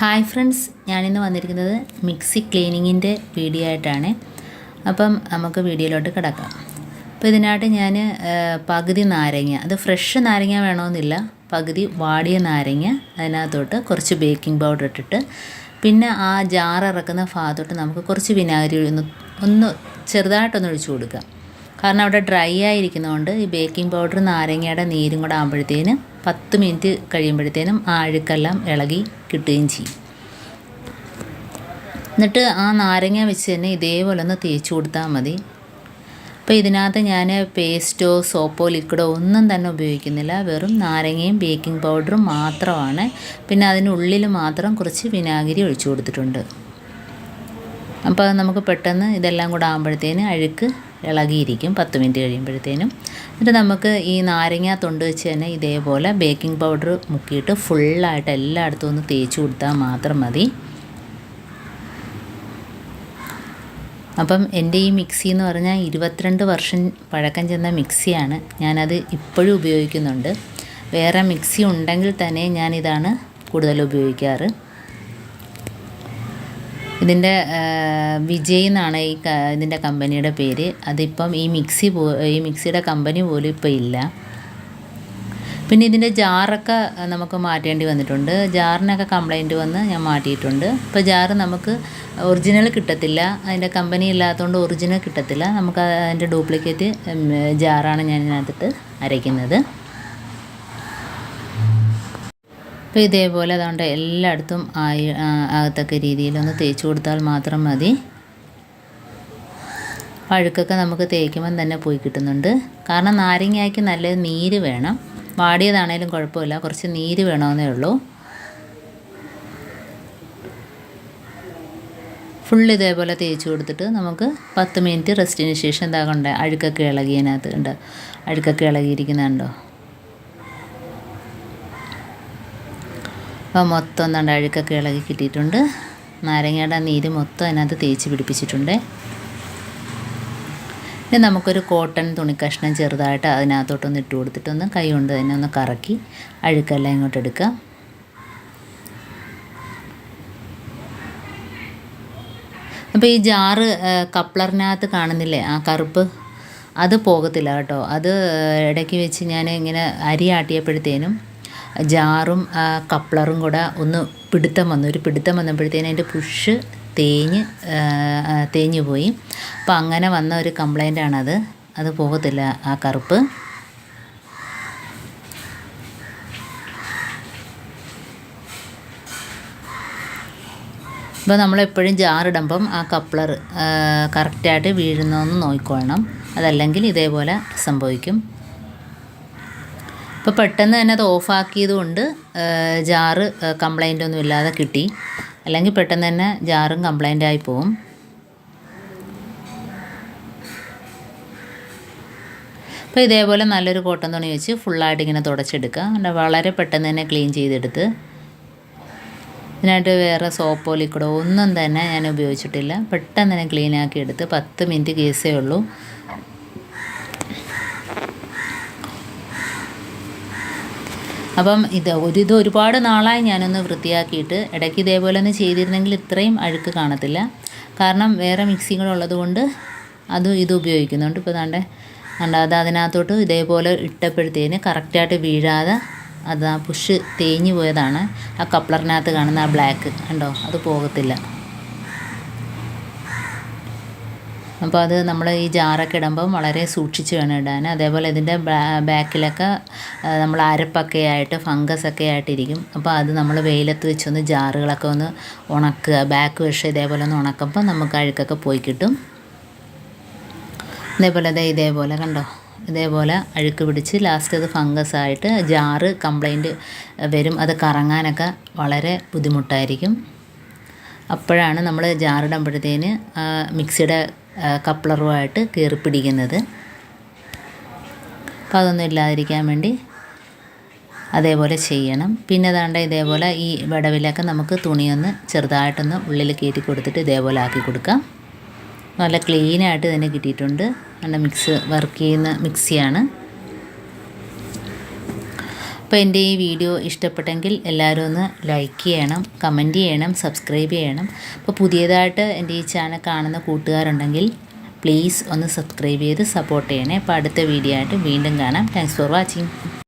Hi friends ഞാനിന്ന് വന്നിരിക്കുന്നത് mixie ക്ലീനിങ്ങിന്റെ video ആയിട്ടാണ്. അപ്പം നമുക്ക് വീഡിയോയിലോട്ട് കിടക്കാം. അപ്പോൾ ഇതിനായിട്ട് ഞാൻ പകുതി നാരങ്ങ അത് ഫ്രഷ് നാരങ്ങ വേണമെന്നില്ല. പകുതി വാടിയ നാരങ്ങ അതിനകത്തോട്ട് കുറച്ച് ബേക്കിംഗ് പൗഡർ ഇട്ടിട്ട്. പിന്നെ ആ ജാർ ഇറക്കുന്ന ഭാഗത്തോട്ട് നമുക്ക് കുറച്ച് വിനാഗിരി ഒന്ന് ഒന്ന് ചെറുതായിട്ടൊന്ന് ഒഴിച്ചു കൊടുക്കാം. കാരണം അവിടെ ഡ്രൈ ആയിരിക്കുന്നതുകൊണ്ട് ഈ ബേക്കിംഗ് പൗഡർ നാരങ്ങയുടെ നീരും കൂടെ ആകുമ്പോഴത്തേന് പത്ത് മിനിറ്റ് കഴിയുമ്പോഴത്തേനും ആ അഴുക്കെല്ലാം ഇളകി കിട്ടുകയും ചെയ്യും. എന്നിട്ട് ആ നാരങ്ങ വെച്ച് തന്നെ ഇതേപോലെ ഒന്ന് തേച്ച് കൊടുത്താൽ മതി. അപ്പോൾ ഇതിനകത്ത് ഞാൻ പേസ്റ്റോ സോപ്പോ ലിക്വിഡോ ഒന്നും തന്നെ ഉപയോഗിക്കുന്നില്ല. വെറും നാരങ്ങയും ബേക്കിംഗ് പൗഡറും മാത്രമാണ്. പിന്നെ അതിനുള്ളിൽ മാത്രം കുറച്ച് വിനാഗിരി ഒഴിച്ചു കൊടുത്തിട്ടുണ്ട്. അപ്പോൾ നമുക്ക് പെട്ടെന്ന് ഇതെല്ലാം കൂടെ ആകുമ്പോഴത്തേന് അഴുക്ക് ഇളകിയിരിക്കും. പത്ത് മിനിറ്റ് കഴിയുമ്പോഴത്തേനും. എന്നിട്ട് നമുക്ക് ഈ നാരങ്ങ തൊണ്ട് വെച്ച് തന്നെ ഇതേപോലെ ബേക്കിംഗ് പൗഡർ മുക്കിയിട്ട് ഫുള്ളായിട്ട് എല്ലായിടത്തും ഒന്ന് തേച്ച് കൊടുത്താൽ മാത്രം മതി. അപ്പം എന്റെ ഈ മിക്സി എന്ന് പറഞ്ഞാൽ ഇരുപത്തിരണ്ട് വർഷം പഴക്കം ചെന്ന മിക്സിയാണ് ഞാനത് ഇപ്പോഴും ഉപയോഗിക്കുന്നുണ്ട്. വേറെ മിക്സി ഉണ്ടെങ്കിൽ തന്നെ ഞാനിതാണ് കൂടുതൽ ഉപയോഗിക്കാറ്. ഇതിന്റെ വിജയ് എന്നാണ് ഈ ഇതിന്റെ കമ്പനിയുടെ പേര്. അതിപ്പം ഈ മിക്സി പോ ഈ മിക്സിയുടെ കമ്പനി പോലും ഇപ്പോൾ ഇല്ല. പിന്നെ ഇതിന്റെ ജാറൊക്കെ നമുക്ക് മാറ്റേണ്ടി വന്നിട്ടുണ്ട്. ജാറിനൊക്കെ കംപ്ലൈന്റ് വന്ന് ഞാൻ മാറ്റിയിട്ടുണ്ട്. ഇപ്പോൾ ജാറ് നമുക്ക് ഒറിജിനൽ കിട്ടത്തില്ല. അതിന്റെ കമ്പനി ഇല്ലാത്തതുകൊണ്ട് ഒറിജിനൽ കിട്ടത്തില്ല. നമുക്ക് അതിന്റെ ഡ്യൂപ്ലിക്കേറ്റ് ജാറാണ് ഞാൻ ഇതിനകത്തിട്ട് അരയ്ക്കുന്നത്. അപ്പോൾ ഇതേപോലെ അതുകൊണ്ട് എല്ലായിടത്തും ആയി ആകത്തക്ക രീതിയിലൊന്ന് തേച്ച് കൊടുത്താൽ മാത്രം മതി. പഴുക്കൊക്കെ നമുക്ക് തേക്കുമ്പം തന്നെ പോയി കിട്ടുന്നുണ്ട്. കാരണം നാരങ്ങയ്ക്ക് നല്ല നീര് വേണം. വാടിയതാണേലും കുഴപ്പമില്ല. കുറച്ച് നീര് വേണമെന്നേ ഉള്ളൂ. ഫുൾ ഇതേപോലെ തേച്ച് കൊടുത്തിട്ട് നമുക്ക് പത്ത് മിനിറ്റ് റെസ്റ്റിന് ശേഷം എന്താ കൊണ്ടേ? അഴുക്കൊക്കെ ഇളകിയതിനകത്ത് ഉണ്ട് അഴുക്കൊക്കെ ഇളകിയിരിക്കുന്നുണ്ടോ? അപ്പോൾ മൊത്തം ഒന്നാണ്ട് അഴുക്കൊക്കെ ഇളകി കിട്ടിയിട്ടുണ്ട്. നാരങ്ങയുടെ നീര് മൊത്തം അതിനകത്ത് തേച്ച് പിടിപ്പിച്ചിട്ടുണ്ട്. ഇനി നമുക്കൊരു കോട്ടൺ തുണി തുണിക്കഷ്ണം ചെറുതായിട്ട് അതിനകത്തോട്ടൊന്ന് ഇട്ട് കൊടുത്തിട്ടൊന്ന് കൈ കൊണ്ട് തന്നെ ഒന്ന് കറക്കി അഴുക്കെല്ലാം ഇങ്ങോട്ട് എടുക്കാം അപ്പോൾ ഈ ജാറ് കപ്ലറിനകത്ത് കാണുന്നില്ലേ? ആ കറുപ്പ്? അത് പോകത്തില്ല കേട്ടോ. അത് ഇടയ്ക്ക് വെച്ച് ഞാൻ ഇങ്ങനെ അരി ആട്ടിയപ്പോഴത്തേനും ജാറും കപ്ലറും കൂടെ ഒന്ന് പിടുത്തം വന്നു. ഒരു പിടുത്തം വന്നപ്പോഴത്തേനും അതിന്റെ പുഷ് തേഞ്ഞ് തേഞ്ഞു പോയി. അപ്പോൾ അങ്ങനെ വന്ന ഒരു കംപ്ലൈന്റാണത് അത് പോകത്തില്ല ആ കറുപ്പ്. ഇപ്പോൾ നമ്മളെപ്പോഴും ജാറിടുമ്പം ആ കപ്ലർ കറക്റ്റായിട്ട് വീഴുന്നതെന്ന് നോക്കിക്കൊള്ളണം. അതല്ലെങ്കിൽ ഇതേപോലെ സംഭവിക്കും. അപ്പോൾ പെട്ടെന്ന് തന്നെ അത് ഓഫാക്കിയത് കൊണ്ട് ജാറ് കംപ്ലൈന്റ് ഒന്നും ഇല്ലാതെ കിട്ടി. അല്ലെങ്കിൽ പെട്ടെന്ന് തന്നെ ജാറും കംപ്ലൈന്റ് ആയി പോവും. അപ്പോൾ ഇതേപോലെ നല്ലൊരു കോട്ടൺ തുണി വെച്ച് ഫുള്ളായിട്ട് ഇങ്ങനെ തുടച്ചെടുക്കുക. വളരെ പെട്ടെന്ന് തന്നെ ക്ലീൻ ചെയ്തെടുത്ത്. ഇതിനായിട്ട് വേറെ സോപ്പോ ലിക്വിഡോ ഒന്നും തന്നെ ഞാൻ ഉപയോഗിച്ചിട്ടില്ല. പെട്ടെന്ന് തന്നെ ക്ലീൻ ആക്കി എടുത്ത് പത്ത് മിനിറ്റ് കേസേ ഉള്ളൂ. അപ്പം ഇത് ഒരു ഇത് ഒരുപാട് നാളായി ഞാനൊന്ന് വൃത്തിയാക്കിയിട്ട് ഇടയ്ക്ക് ഇതേപോലെ ഒന്ന് ചെയ്തിരുന്നെങ്കിൽ ഇത്രയും അഴുക്ക് കാണത്തില്ല. കാരണം വേറെ മിക്സികളുള്ളത് കൊണ്ട് അതും ഇത് ഉപയോഗിക്കുന്നുണ്ട്. ഇപ്പോൾ താണ്ടെ അത് അതിനകത്തോട്ട് ഇതേപോലെ ഇട്ടപ്പോഴത്തേന് കറക്റ്റായിട്ട് വീഴാതെ അത് ആ പുഷ് തേഞ്ഞു പോയതാണ്. ആ കപ്ലറിനകത്ത് കാണുന്ന ആ ബ്ലാക്ക് കണ്ടോ? അത് പോകത്തില്ല. അപ്പോൾ അത് നമ്മൾ ഈ ജാറൊക്കെ ഇടുമ്പം വളരെ സൂക്ഷിച്ച് വേണം ഇടാൻ. അതേപോലെ ഇതിന്റെ ബാക്കിലൊക്കെ നമ്മൾ അരപ്പൊക്കെ ആയിട്ട് ഫംഗസ് ഒക്കെ ആയിട്ടിരിക്കും. അപ്പോൾ അത് നമ്മൾ വെയിലത്ത് വെച്ചൊന്ന് ജാറുകളൊക്കെ ഒന്ന് ഉണക്കുക. ബാക്ക് വശം ഇതേപോലെ ഒന്ന് ഉണക്കുമ്പോൾ നമുക്ക് അഴുക്കൊക്കെ പോയി കിട്ടും. ഇതേപോലെ അതെ ഇതേപോലെ കണ്ടോ? ഇതേപോലെ അഴുക്ക് പിടിച്ച് ലാസ്റ്റ് അത് ഫംഗസ് ആയിട്ട് ജാറ് കംപ്ലൈന്റ് വരും. അത് കറങ്ങാനൊക്കെ വളരെ ബുദ്ധിമുട്ടായിരിക്കും. അപ്പോഴാണ് നമ്മൾ ജാറിടുമ്പോഴത്തേന് മിക്സിയുടെ കപ്ലറുമായിട്ട് കയറി പിടിക്കുന്നത്. അപ്പോൾ അതൊന്നും ഇല്ലാതിരിക്കാൻ വേണ്ടി അതേപോലെ ചെയ്യണം. പിന്നെ ദാണ്ട ഇതേപോലെ ഈ വിടവിലൊക്കെ നമുക്ക് തുണിയൊന്ന് ചെറുതായിട്ടൊന്ന് ഉള്ളിൽ കയറ്റി കൊടുത്തിട്ട് ഇതേപോലെ ആക്കി കൊടുക്കാം. നല്ല ക്ലീനായിട്ട് തന്നെ കിട്ടിയിട്ടുണ്ട്. നല്ല മിക്സ് വർക്ക് ചെയ്യുന്ന മിക്സിയാണ്. അപ്പോൾ എന്റെ ഈ വീഡിയോ ഇഷ്ടപ്പെട്ടെങ്കിൽ എല്ലാവരും ഒന്ന് ലൈക്ക് ചെയ്യണം കമന്റ് ചെയ്യണം സബ്സ്ക്രൈബ് ചെയ്യണം. അപ്പോൾ പുതിയതായിട്ട് എന്റെ ഈ ചാനൽ കാണുന്ന കൂട്ടുകാരുണ്ടെങ്കിൽ പ്ലീസ് ഒന്ന് സബ്സ്ക്രൈബ് ചെയ്ത് സപ്പോർട്ട് ചെയ്യണേ. അപ്പോൾ അടുത്ത വീഡിയോ ആയിട്ട് വീണ്ടും കാണാം. Thanks for watching